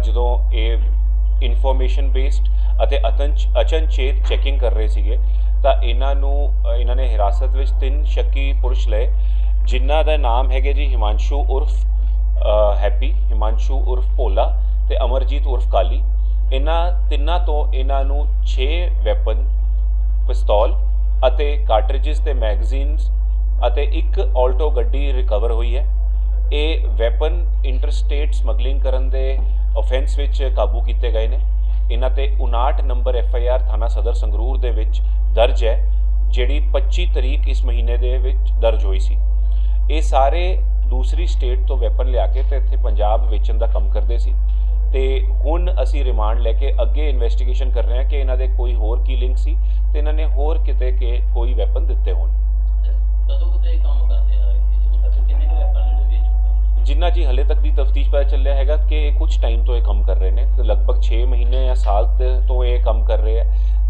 ਜਦੋਂ ਇਹ information based ਅਤੇ ਅਤੰਚ, ਅਚਨਚੇਤ ਚੈਕਿੰਗ ਕਰ ਰਹੇ ਸੀਗੇ, ਤਾਂ ਇਹਨਾਂ ਨੂੰ, ਇਹਨਾਂ ਨੇ ਹਿਰਾਸਤ ਵਿੱਚ ਤਿੰਨ ਸ਼ੱਕੀ ਪੁਰਸ਼ ਲਏ, ਜਿਨ੍ਹਾਂ ਦਾ ਨਾਮ ਹੈਗੇ ਜੀ ਹਿਮਾਂਸ਼ੂ ਉਰਫ ਹੈਪੀ, ਹਿਮਾਂਸ਼ੂ ਉਰਫ ਭੋਲਾ ਤੇ ਅਮਰਜੀਤ ਉਰਫ ਕਾਲੀ। ਇਹਨਾਂ ਤਿੰਨਾਂ ਤੋਂ ਇਹਨਾਂ ਨੂੰ 6 ਵੈਪਨ ਪਿਸਤੌਲ ਅਤੇ ਕਾਰਟ੍ਰਿਜਸ ਤੇ ਮੈਗਜ਼ੀਨਸ ਅਤੇ ਇੱਕ ਆਲਟੋ ਗੱਡੀ ਰਿਕਵਰ ਹੋਈ ਹੈ। ਇਹ ਵੈਪਨ ਇੰਟਰਸਟੇਟ ਸਮਗਲਿੰਗ ਕਰਨ ਦੇ ਆਫੈਂਸ ਵਿੱਚ ਕਾਬੂ ਕੀਤੇ ਗਏ ਨੇ। ਇਹਨਾਂ ਤੇ 59 ਨੰਬਰ ਐਫ ਆਈ ਆਰ ਥਾਣਾ ਸਦਰ ਸੰਗਰੂਰ ਦੇ ਵਿੱਚ ਦਰਜ ਹੈ, ਜਿਹੜੀ 25 ਤਰੀਕ ਇਸ ਮਹੀਨੇ ਦੇ ਵਿੱਚ ਦਰਜ ਹੋਈ ਸੀ। ਇਹ ਸਾਰੇ ਦੂਸਰੀ ਸਟੇਟ ਤੋਂ ਵੈਪਨ ਲਿਆ ਕੇ ਤੇ ਇੱਥੇ ਪੰਜਾਬ ਵੇਚਣ ਦਾ ਕੰਮ ਕਰਦੇ ਸੀ। ਤੇ ਹੁਣ ਅਸੀਂ ਰਿਮਾਂਡ ਲੈ ਕੇ ਅੱਗੇ ਇਨਵੈਸਟੀਗੇਸ਼ਨ ਕਰ ਰਹੇ ਹਾਂ ਕਿ ਇਹਨਾਂ ਦੇ ਕੋਈ ਹੋਰ ਕੀ ਲਿੰਕ ਸੀ ਤੇ ਇਹਨਾਂ ਨੇ ਹੋਰ ਕਿਤੇ ਕਿ ਕੋਈ ਵੈਪਨ ਦਿੱਤੇ ਹੋਣ। ਚੁੱਕੇ ਨੇ? ਜਿੰਨਾ ਜੀ ਹਲੇ ਤੱਕ ਦੀ ਤਫਤੀਸ਼ ਪਤਾ ਚੱਲਿਆ ਹੈਗਾ ਕਿ ਇਹ ਕੁਝ ਟਾਈਮ ਤੋਂ ਇਹ ਕੰਮ ਕਰ ਰਹੇ ਨੇ ਲਗਭਗ 6 ਮਹੀਨੇ ਜਾਂ ਸਾਲ ਤੇ- ਤੋਂ ਇਹ ਕੰਮ ਕਰ ਰਹੇ ਆ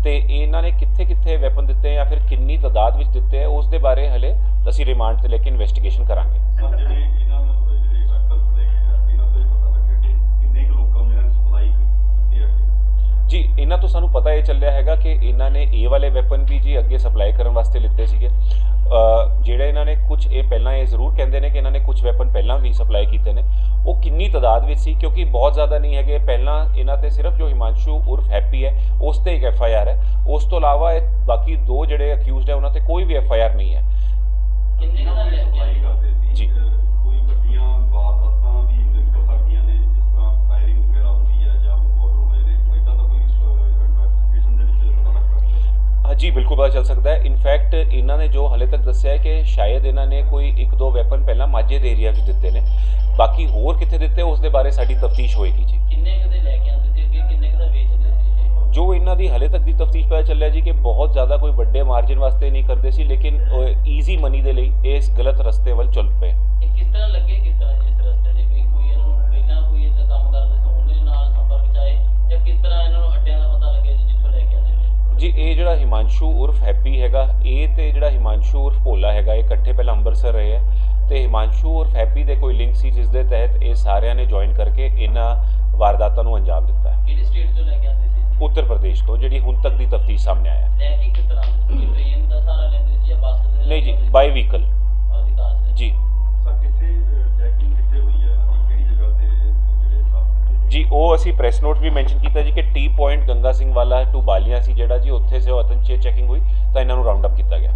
ਤੇ ਇਹਨਾਂ ਨੇ ਕਿੱਥੇ ਕਿੱਥੇ ਵੈਪਨ ਦਿੱਤੇ ਜਾਂ ਫਿਰ ਕਿੰਨੀ ਤਾਦਾਦ ਵਿੱਚ ਦਿੱਤੇ ਆ ਉਸ ਦੇ ਬਾਰੇ ਹਲੇ ਅਸੀਂ ਰਿਮਾਂਡ ਤੇ ਲੈ ਕੇ ਇਨਵੈਸਟੀਗੇਸ਼ਨ ਕਰਾਂਗੇ ਇਹਨਾਂ ਤੋਂ ਸਾਨੂੰ ਪਤਾ ਇਹ ਚੱਲਿਆ ਹੈਗਾ ਕਿ ਇਹਨਾਂ ਨੇ ਇਹ ਵਾਲੇ ਵੈਪਨ ਵੀ ਜੀ ਅੱਗੇ ਸਪਲਾਈ ਕਰਨ ਵਾਸਤੇ ਲਿੱਤੇ ਸੀਗੇ। ਅ, ਜਿਹੜੇ ਇਹਨਾਂ ਨੇ ਕੁਝ ਇਹ ਪਹਿਲਾਂ ਇਹ ਜ਼ਰੂਰ ਕਹਿੰਦੇ ਨੇ ਕਿ ਇਹਨਾਂ ਨੇ ਕੁਝ ਵੈਪਨ ਪਹਿਲਾਂ ਵੀ ਸਪਲਾਈ ਕੀਤੇ ਨੇ। ਉਹ ਕਿੰਨੀ ਤਾਦਾਦ ਵਿੱਚ ਸੀ ਕਿਉਂਕਿ ਬਹੁਤ ਜ਼ਿਆਦਾ ਨਹੀਂ ਹੈਗੇ। ਪਹਿਲਾਂ ਇਹਨਾਂ ਤੇ ਸਿਰਫ ਜੋ ਹਿਮਾਂਸ਼ੂ ਉਰਫ ਹੈਪੀ ਹੈ ਉਸ ਤੇ ਇੱਕ ਐਫ ਆਈ ਆਰ ਹੈ। ਉਸ ਤੋਂ ਇਲਾਵਾ ਇਹ ਬਾਕੀ ਦੋ ਜਿਹੜੇ ਅਕਿਊਜ਼ਡ ਹੈ ਉਹਨਾਂ ਤੇ ਕੋਈ ਵੀ ਐਫ ਆਈ ਆਰ ਨਹੀਂ ਹੈ। ਕਿੰਨੇ ਦਾ ਜੀ। ਹਾਂਜੀ ਬਿਲਕੁਲ ਪਤਾ ਚੱਲ ਸਕਦਾ ਹੈ। ਇਨਫੈਕਟ ਇਹਨਾਂ ਨੇ ਜੋ ਹਲੇ ਤੱਕ ਦੱਸਿਆ ਹੈ ਕਿ ਸ਼ਾਇਦ ਇਹਨਾਂ ਨੇ ਕੋਈ ਇੱਕ ਦੋ ਵੈਪਨ ਪਹਿਲਾਂ ਮਾਝੇ ਦੇ ਏਰੀਆ 'ਚ ਦਿੱਤੇ ਨੇ। ਬਾਕੀ ਹੋਰ ਕਿੱਥੇ ਦਿੱਤੇ ਉਸ ਦੇ ਬਾਰੇ ਸਾਡੀ ਤਫਤੀਸ਼ ਹੋਏਗੀ ਜੀ। ਕਿੰਨੇ ਕੁ ਦੇ ਲੈ ਕੇ ਆਉਂਦੇ ਸੀ ਅੱਗੇ? ਕਿੰਨੇ ਕੁ ਦਾ ਵੇਚਦੇ ਸੀ? ਜੋ? ਇਹਨਾਂ ਦੀ ਹਲੇ ਤੱਕ ਦੀ ਤਫਤੀਸ਼ ਪਤਾ ਚੱਲਿਆ ਜੀ ਕਿ ਬਹੁਤ ਜ਼ਿਆਦਾ ਕੋਈ ਵੱਡੇ ਮਾਰਜਨ ਵਾਸਤੇ ਨਹੀਂ ਕਰਦੇ ਸੀ ਲੇਕਿਨ ਈਜ਼ੀ ਮਨੀ ਦੇ ਲਈ ਇਸ ਗਲਤ ਰਸਤੇ ਵੱਲ ਚੱਲ ਪਏ। ਕਿਸ ਤਰ੍ਹਾਂ ਲੱਗੇ ਕਿਸ ਤਰ੍ਹਾਂ ਇਹ ਜਿਹੜਾ ਹਿਮਾਂਸ਼ੂ ਉਰਫ ਹੈਪੀ ਹੈਗਾ ਇਹ ਤੇ ਜਿਹੜਾ ਹਿਮਾਂਸ਼ੂ ਉਰਫ ਭੋਲਾ ਹੈਗਾ ਇਹ ਇਕੱਠੇ ਪਹਿਲਾਂ ਅੰਮ੍ਰਿਤਸਰ ਰਹੇ ਹੈ ਤੇ ਹਿਮਾਂਸ਼ੂ ਉਰਫ ਹੈਪੀ ਦੇ ਕੋਈ ਲਿੰਕ ਸੀ ਜਿਸ ਦੇ ਤਹਿਤ ਇਹ ਸਾਰਿਆਂ ਨੇ ਜੁਆਇਨ ਕਰਕੇ ਇਹਨਾਂ ਵਾਰਦਾਤਾਂ ਨੂੰ ਅੰਜਾਮ ਦਿੱਤਾ ਹੈ। ਕਿਹੜੀ ਸਟੇਟ ਤੋਂ ਲੈ ਕੇ ਆਉਂਦੇ ਸੀ? ਉੱਤਰ ਪ੍ਰਦੇਸ਼ ਤੋਂ ਜਿਹੜੀ ਹੁਣ ਤੱਕ ਦੀ ਤਫਤੀਸ਼ ਸਾਹਮਣੇ ਆਇਆ ਹੈ। ਲੈ ਕੇ ਕਿਸ ਤਰ੍ਹਾਂ? ਟ੍ਰੇਨ ਦਾ ਸਹਾਰਾ ਲੈਂਦੇ ਸੀ ਜਾਂ ਬੱਸ ਦੇ ਨਹੀਂ ਜੀ ਬਾਈ ਵਹੀਕਲ ਜੀ। ਜੀ ਉਹ ਅਸੀਂ ਪ੍ਰੈਸ ਨੋਟ ਵੀ ਮੈਂਸ਼ਨ ਕੀਤਾ ਜੀ ਕਿ ਟੀ ਪੁਆਇੰਟ ਗੰਗਾ ਸਿੰਘ ਵਾਲਾ ਟੂ ਬਾਲੀਆਂ ਸੀ ਜਿਹੜਾ ਜੀ ਉੱਥੇ ਸੇ ਅਤਨਚੇ ਚੈਕਿੰਗ ਹੋਈ ਤਾਂ ਇਹਨਾਂ ਨੂੰ ਰਾਉਂਡ ਅਪ ਕੀਤਾ ਗਿਆ।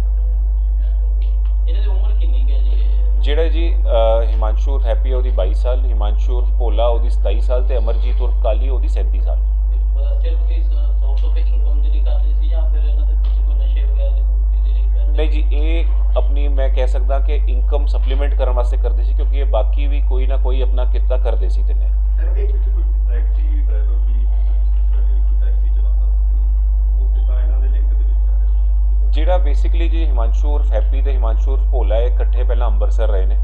ਇਹਨਾਂ ਦੀ ਉਮਰ ਕਿੰਨੀ ਕੁ ਹੈ ਜੀ? ਇਹ? ਜਿਹੜਾ ਜੀ ਅ, ਹਿਮਾਂਸ਼ੂ ਉਰਫ ਹੈਪੀ ਉਹਦੀ 22 ਸਾਲ ਹਿਮਾਂਸ਼ੂ ਉਰਫ ਭੋਲਾ ਉਹਦੀ 27 ਸਾਲ ਤੇ ਅਮਰਜੀਤ ਉਰਫ ਕਾਲੀ ਉਹਦੀ 37 ਸਾਲ। ਅਹ ਸਿਰਫ ਵੀ ਸੌ ਤੋਂ ਇਨਕਮ ਜਿਹੜੀ ਕਰਦੇ ਸੀ ਜਾਂ ਫਿਰ ਇਹਨਾਂ ਦੇ ਪਿੱਛੇ ਕੋਈ ਨਸ਼ੇ ਵਗੈਰਾ ਦੀ ਪੂਰਤੀ ਦੇ ਲਈ ਕਰਦੇ ਨਹੀਂ ਜੀ ਇਹ ਆਪਣੀ ਮੈਂ ਕਹਿ ਸਕਦਾ ਕਿ ਇਨਕਮ ਸਪਲੀਮੈਂਟ ਕਰਨ ਵਾਸਤੇ ਕਰਦੇ ਸੀ ਕਿਉਂਕਿ ਇਹ ਬਾਕੀ ਵੀ ਕੋਈ ਨਾ ਕੋਈ ਆਪਣਾ ਕਿੱਤਾ ਕਰਦੇ ਸੀ ਤਿੰਨੇ। ਟੈਕਸੀ ਡਰਾਈਵਰ ਵੀ ਟੈਕਸੀ ਚਲਾਉਂਦਾ ਸੀ। ਉਹ ਕਿੱਦਾਂ ਇਹਨਾਂ ਦੇ ਲਿੰਕ ਦੇ ਵਿੱਚ ਹੈ ਜਿਹੜਾ ਬੇਸਿਕਲੀ ਜੀ ਹਿਮਾਂਸ਼ੂ ਉਰਫ ਹੈਪੀ ਤੇ ਹਿਮਾਂਸ਼ੂ ਉਰਫ ਭੋਲਾ ਇਹ ਇਕੱਠੇ ਪਹਿਲਾਂ ਅੰਮ੍ਰਿਤਸਰ ਰਹੇ ਨੇ।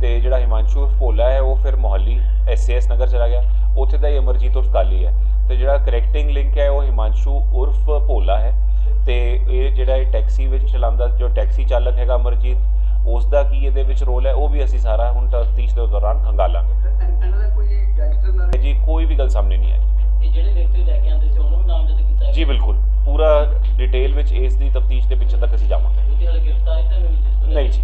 ਤੇ ਜਿਹੜਾ ਹਿਮਾਂਸ਼ੂ ਉਰਫ ਭੋਲਾ ਹੈ ਉਹ ਫਿਰ ਮੋਹਾਲੀ ਐਸਐਸ ਨਗਰ ਚਲਾ ਗਿਆ। ਉੱਥੇ ਦਾ ਹੀ ਅਮਰਜੀਤ ਉਰਫ ਕਾਲੀ ਹੈ। ਤੇ ਜਿਹੜਾ ਕਰੈਕਟਿੰਗ ਲਿੰਕ ਹੈ ਉਹ ਹਿਮਾਂਸ਼ੂ ਉਰਫ ਭੋਲਾ ਹੈ। ਤੇ ਇਹ ਜਿਹੜਾ ਇਹ ਟੈਕਸੀ ਵਿੱਚ ਚਲਾਉਂਦਾ ਜੋ ਟੈਕਸੀ ਚਾਲਕ ਹੈਗਾ ਅਮਰਜੀਤ ਉਸ ਦਾ ਕੀ ਇਹਦੇ ਵਿੱਚ ਰੋਲ ਹੈ? ਉਹ ਵੀ ਅਸੀਂ ਸਾਰਾ ਹੁਣ ਤਫਤੀਸ਼ ਦੇ ਦੌਰਾਨ ਖੰਗਾਲਾਂਗੇ। ਸਾਹਮਣੇ ਨਹੀਂ ਆਈ। ਇਹ ਜਿਹੜੇ ਵਿਅਕਤੀ ਲੈ ਕੇ ਆਉਂਦੇ ਸੀ ਉਹਨਾਂ ਨੂੰ ਨਾਮਜ਼ਦ ਕੀਤਾ? ਜੀ ਬਿਲਕੁਲ। ਪੂਰਾ ਡਿਟੇਲ ਵਿੱਚ ਇਸ ਦੀ ਤਫਤੀਸ਼ ਦੇ ਪਿੱਛੇ ਤੱਕ ਅਸੀਂ ਜਾਵਾਂਗੇ। ਨਹੀਂ ਜੀ।